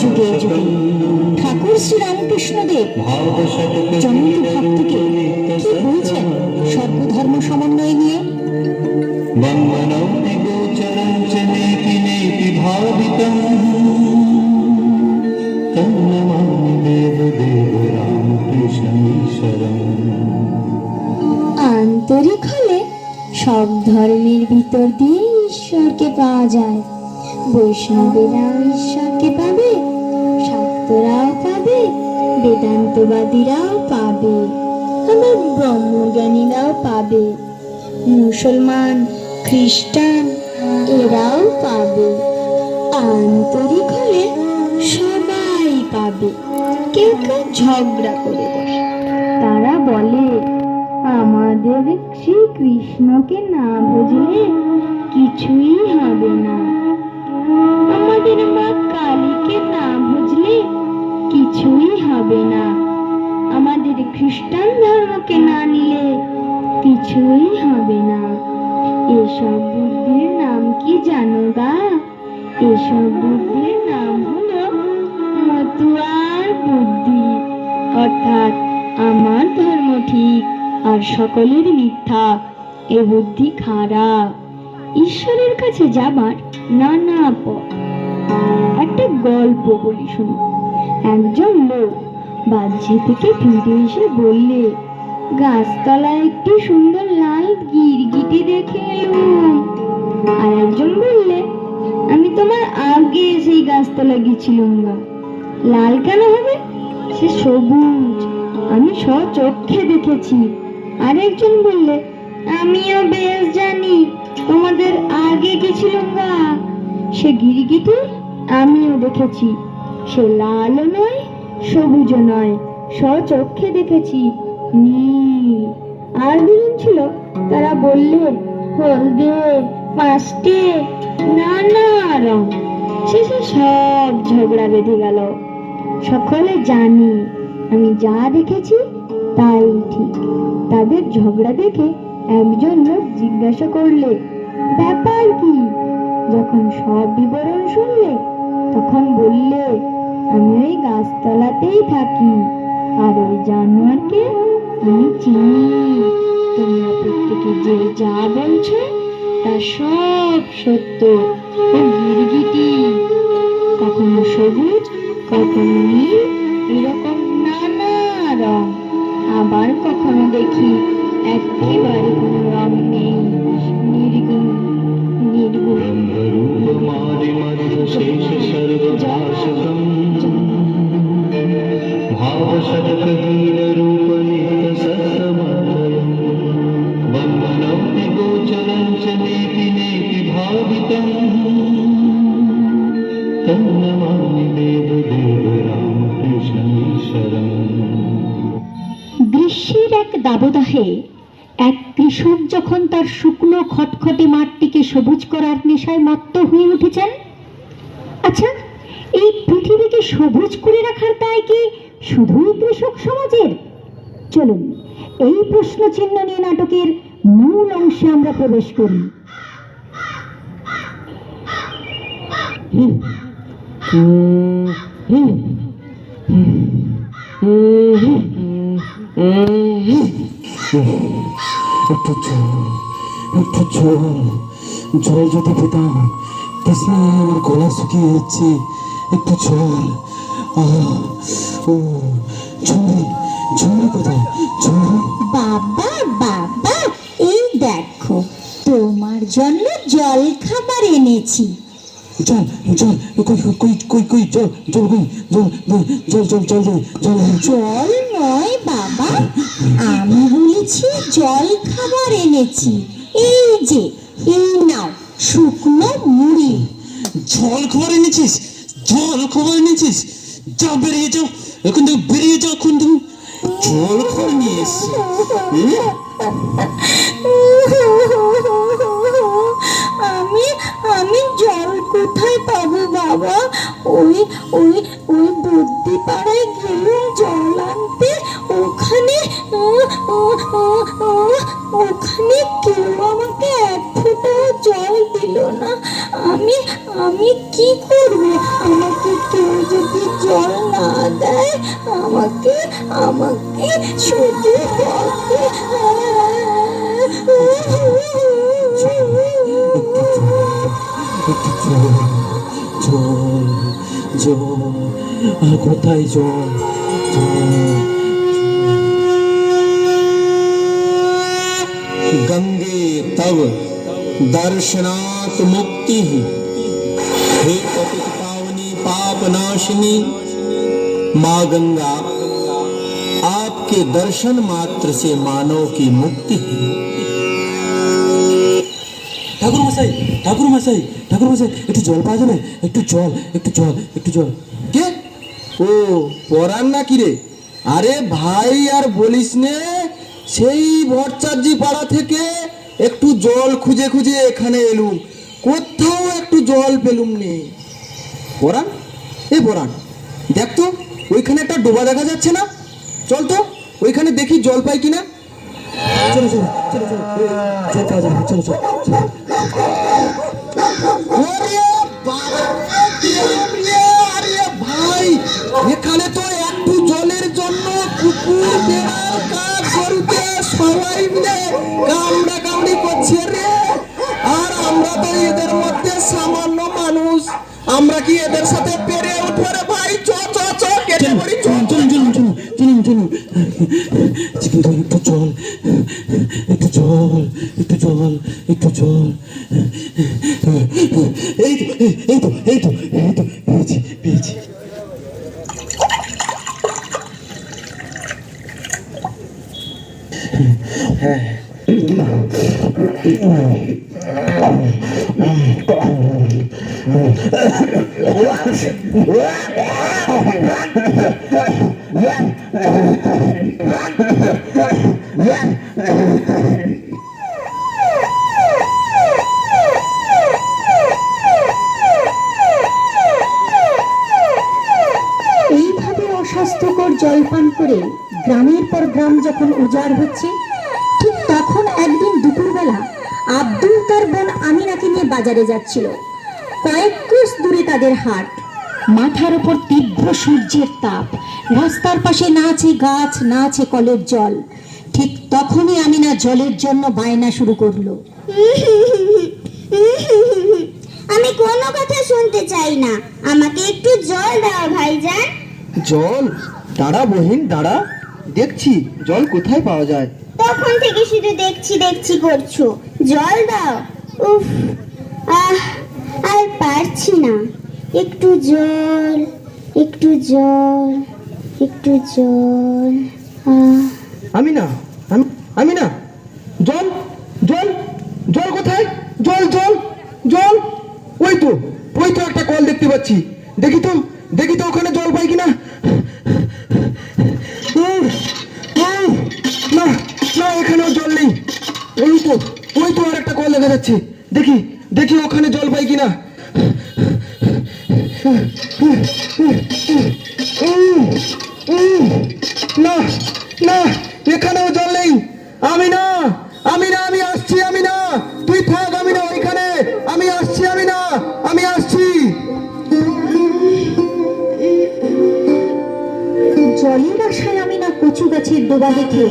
যুগে যুগে ঠাকুর শ্রী রামকৃষ্ণদেব জনন্ত ভক্তকে কি বলছেন সর্বধর্ম সমন্বয় নিয়ে আন্তরিক হলে সব ধর্মের ভিতর দিয়ে ঈশ্বরকে পাওয়া যায় বৈষ্ণবেরাও ঈশ্বরকে পাবে শাক্তরাও পাবে, বেদান্তবাদীরাও পাবে, আবার ব্রহ্মজ্ঞানীরাও পাবে, মুসলমান, খ্রিস্টান, এরাও পাবে। আন্তরিক হলে সবাই পাবে। কেউ কেউ ঝগড়া করে বসে। তারা বলে, আমাদের শ্রীকৃষ্ণকে না বুঝলে কিছুই হবে না। আমাদের মা কালীকে না বুঝলে কিছুই হবে না। আমাদের খ্রিস্টান ধর্মকে না নিলে কিছুই হবে না। এসব বুদ্ধির নাম কি জানো গা? এসব বুদ্ধির নাম হলো মতুয়ার বুদ্ধি। অর্থাৎ আমার ধর্ম ঠিক আর সকলের মিথ্যা। এ বুদ্ধি খারাপ। ঈশ্বরের কাছে যাবার নানা পথ একটা গল্প বলি শুনো। একজন লোক বাহ্যি থেকে ফিরে এসে বললে, গাছতলায় একটি সুন্দর লাল গিরগিটি দেখে এলুম। আর একজন বললে, আমি তোমার আগে সেই গাছতলা গেছিলাম গা। লাল কেন হবে? সে সবুজ, আমি চোখে দেখেছি। আর একজন বললে, আমিও বেশ জানি, তোমাদের আগে গেছিলাম গা সে গিরগিটি আমিও দেখেছি। সে লালও নয়, সবুজও নয়। চোখে দেখেছি নীল। আর দুজন ছিল, তারা বললে হলদে পাঁচটে নানা রং। শেষে সব ঝগড়া বেঁধে গেল। সকলে জানি, আমি যা দেখেছি তাই ঠিক। তাদের ঝগড়া দেখে একজন লোক জিজ্ঞাসা করলে ব্যাপার কি? যখন সব বিবরণ শুনলে, তখন বললে, আমি ওই গাছতলাতেই থাকি, আর ওই জানোয়ারকে আমি চিনি। তোমরা প্রত্যেকে যে যা বলছো, তা সব সত্য ও গিরগিটি কখনো সবুজ, কখনো নীল, এরকম নানা রং। আবার কখনো দেখি, একেবারে কোনো রং নেই। নির্গুণ নির্গুণ भावशतकहीनरूपनित्यसत्तमद्वयम् वन्दनौति गोचरं च नेति नेति भावितम् तन्नमामि देवदेव रामकृष्णमीश्वरम् গ্রীষ্মের এক দাবদাহে কৃষক যখন তার শুকনো খটখটে মাঠটিকে সবুজ করার নেশায় মত্ত হয়ে উঠেছেন আচ্ছা এই পৃথিবীকে সবুজ করে রাখার দায় কি শুধুই কৃষক সমাজের চলুন এই প্রশ্ন চিহ্ন নিয়ে নাটকের মূল অংশে আমরা প্রবেশ করি একটু জল যদি পেতাম তৃষ্ণা আমার গলা শুকিয়ে যাচ্ছে একটু জল কোথায় বাবা বাবা, এই দেখো, তোমার জন্য জল খাবার এনেছি। জল জল কই কই কই কই জল জল কই জল জল জল জল জল জল জল নয় বাবা আমি বলেছি জল খাবার এনেছি। এই যে এই নাও শুকনো মুড়ি। জল খবর এনেছিস? জল খবর এনেছিস? যা বেরিয়ে যাও এখন থেকে বেরিয়ে যাও এখন তুমি জল খবর নিয়ে এসছি। ওই ওই বুদ্ধি পাড়ায় গেলুম জল আনতে। ওখানে ওখানে কেউ আমাকে এক ফোঁটা জল দিল না। আমি আমি কি করব? আমাকে কেউ যদি জল না দেয়, আমাকে আমাকে শুধু गंगे तव दर्शनाथ मुक्ति। हे पतित पावनी पाप नाशिनी, माँ गंगा, आपके दर्शन मात्र से मानव की मुक्ति है। ঠাকুর মশাই ঠাকুর মশাই ঠাকুর মশাই, একটু জল পাওয়া যাবে? একটু জল একটু জল একটু জল। কে? ও পরান না কি রে? আরে ভাই আর বলিস নে, সেই ভট্টাচার্যি পাড়া থেকে একটু জল খুঁজে খুঁজে এখানে এলুম। কোথাও একটু জল পেলুম নে। পরান এ পরান দেখ তো, ওইখানে একটা ডোবা দেখা যাচ্ছে না? চল তো, ওইখানে দেখি জল পাই কিনা। চলো চলো চলো চলো জল পাওয়া চলো চলো ভাই এখানে তো একটু জলের জন্য কুকুর বেড়াল কাক গরুতে সবাই মিলে কামড়া কামড়ি করছে রে আর আমরা তো এদের মধ্যে সামান্য মানুষ আমরা কি এদের সাথে পেরে উঠবো রে ভাই চ চ চ কেটে পড়ি চ। চলুন চলুন চলুন চলুন চলুন কিন্তু একটু জল একটু জল একটু জল একটু জল এই তো এই তো এই তো এই তো, পেয়েছি পেয়েছি। এইভাবে অস্বাস্থ্যকর জলপান করে গ্রামের পর গ্রাম যখন উজাড় হচ্ছে, ঠিক তখন একদিন দুপুরবেলা আব্দুল তার বোন আমিনাকে নিয়ে বাজারে যাচ্ছিল। কয়েক ক্রোশ দূরে তাদের হাট। মাথার উপর তীব্র সূর্যের তাপ। রাস্তার পাশে না আছে গাছ না আছে কলের জল। ঠিক তখনই আমিনা জলের জন্য বায়না শুরু করল। আমি কোনো কথা শুনতে চাই না। আমাকে একটু জল দাও ভাইজান। জল? দাঁড়া বহিন দাঁড়া। দেখছি জল কোথায় পাওয়া যায়? তখন থেকে শুধু দেখছি দেখছি করছ। জল দাও। উফ আহ আর পারছি না। একটু জল একটু জল একটু জল আমি না আমি না জল জল জল কোথায়? জল জল জল। ওই তো ওই তো একটা কল দেখতে পাচ্ছি। দেখি তো দেখি তো ওখানে জল পাই কিনা। না না, এখানেও জল নেই। ওই তো ওই তো আর একটা কল দেখা যাচ্ছে। দেখি। না না, এখানেও জল নেই। আমি না আমি না, আমি আসছি, আমি না। তুই থাক, আমি না ওইখানে। আমি আসছি, আমি না, আমি আসছি। জলের আশায় আমি না কচু গাছের ডোবা দেখে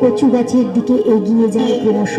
কচু গাছের দিকে এগিয়ে যায় ক্রমশ।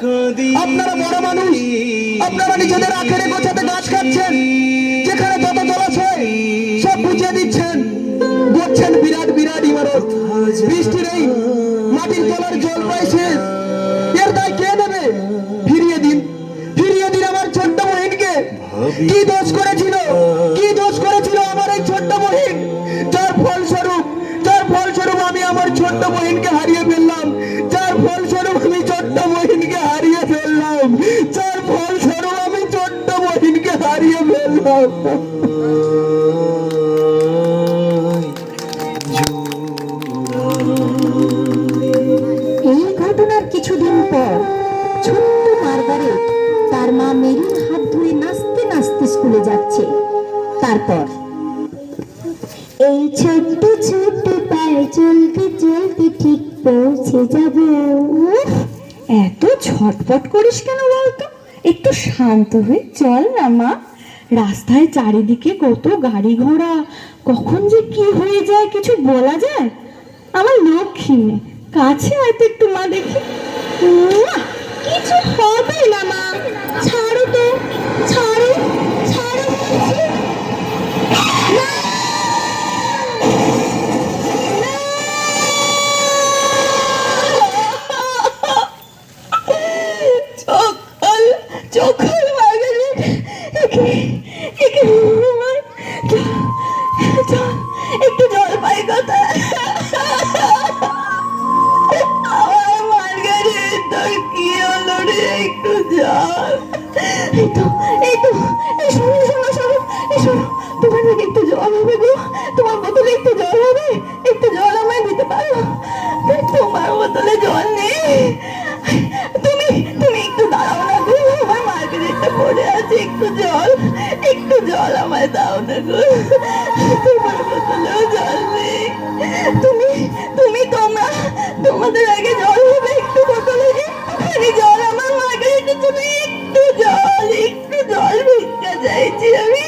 আপনারা বড় মানুষ আপনারা নিজেদের আখেরে গোছাতে গাছ কাটছেন যেখানে যত জলাশয় সব বুঝিয়ে দিচ্ছেন। করছেন বিরাট বিরাট ইমারত। বৃষ্টি নেই মাটির তলার জল পাইছে এর দায় কে নেবে ফিরিয়ে দিন। ফিরিয়ে দিন আমার কি দোষ করেছিল? কি দোষ করেছিল আমার এই ছোট্ট বহিন ছোট্ট তার মা মেরির হাত ধরে নাচতে নাচতে স্কুলে যাচ্ছে। তারপর, এই ছোট্ট ছোট্ট পায়ে চলতে চলতে ঠিক পৌঁছে যাব। এত ছটপট করিস কেন বলতো? একটু শান্ত হয়ে চল না, মা। রাস্তায় চারিদিকে কত গাড়ি ঘোড়া। কখন যে কি হয়ে যায় কিছু বলা যায়? আমার লক্ষ্মী কাছে হয়তো একটু, মা দেখি। কিছু হবে না মা। ছাড়ো তো ছাড়ো ছাড়ো মার্গারেট বোতলে জল নেই তুমি তুমি একটু দাঁড়াও না গো, আমার মার্কেটটা পড়ে আছে একটু জল একটু জল আমায় দাও না গো। তোমার বোতলেও জল নেই। তুমি তুমি তোমরা, তোমাদের আগে জল হবে, একটু বোতলে একটুখানি জল, আমার মার্কেটের জন্য একটু জল একটু জল ভিক্ষা চাইছি আমি।